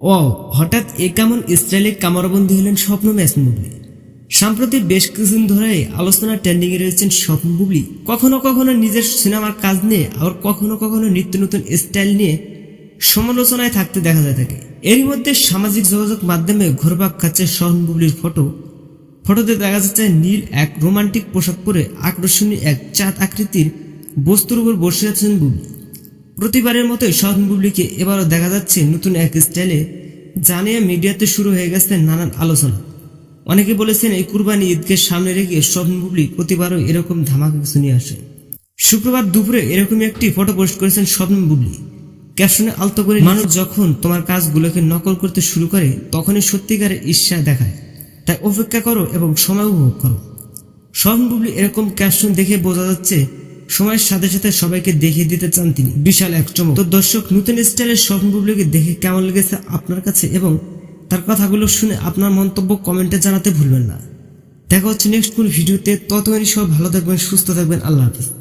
ও হঠাৎ এ কেমন স্টাইলে কামরবন্দি হলেন স্বপ্ন ম্যাচ মুগলি সাম্প্রতিক বেশ কিছুদিন ধরে আলোচনা ট্রেন্ডিং এ রয়েছেন স্বপ্ন বুবলি কখনো কখনো নিজের সিনেমার কাজ নিয়ে আবার কখনো কখনো নিত্য নতুন স্টাইল নিয়ে সমালোচনায় থাকতে দেখা যায় থাকে এরই মধ্যে সামাজিক যোগাযোগ মাধ্যমে ঘোরপাক খাচ্ছে স্বপ্ন বুবলির ফটো। ফটোতে দেখা যাচ্ছে নীল এক রোমান্টিক পোশাক পরে আকর্ষণীয় এক চাঁদ আকৃতির বস্তুর উপর বসে আছেন বুবলি প্রতিবারের মতোই শহর বুবলিকে এবারও দেখা যাচ্ছে নতুন এক স্টাইলে জানিয়ে মিডিয়াতে শুরু হয়ে গেছে নানান আলোচনা। অনেকে বলেছেন এই কুরবানি ঈদকে সামনে রেখে স্বপ্ন বুবলি প্রতিবারও এরকম ধামাকা কিছু নিয়ে আসে। শুক্রবার দুপুরে এরকমই একটি ফটো পোস্ট করেছেন স্বপ্ন বুবলি ক্যাপশনে আলতো করে, মানুষ যখন তোমার কাজগুলোকে নকল করতে শুরু করে, তখনই সত্যিকারের ঈর্ষা দেখায়। তাই অপেক্ষা করো এবং সময় উপভোগ করো। স্বপ্ন বুবলি এরকম ক্যাপশন দেখে বোঝা যাচ্ছে সময়ের সাথে সাথে সবাইকে দেখিয়ে দিতে চান তিনি। বিশাল এক চমক। তো দর্শক, নতুন স্টাইলের স্বপ্ন বুবলিকে দেখে কেমন লেগেছে আপনার কাছে এবং তার কথাগুলো শুনে আপনার মন্তব্য কমেন্টে জানাতে ভুলবেন না। দেখা হচ্ছে নেক্সট কোন ভিডিওতে। ততক্ষণই সব ভালো থাকবেন, সুস্থ থাকবেন। আল্লাহ হাফিজ।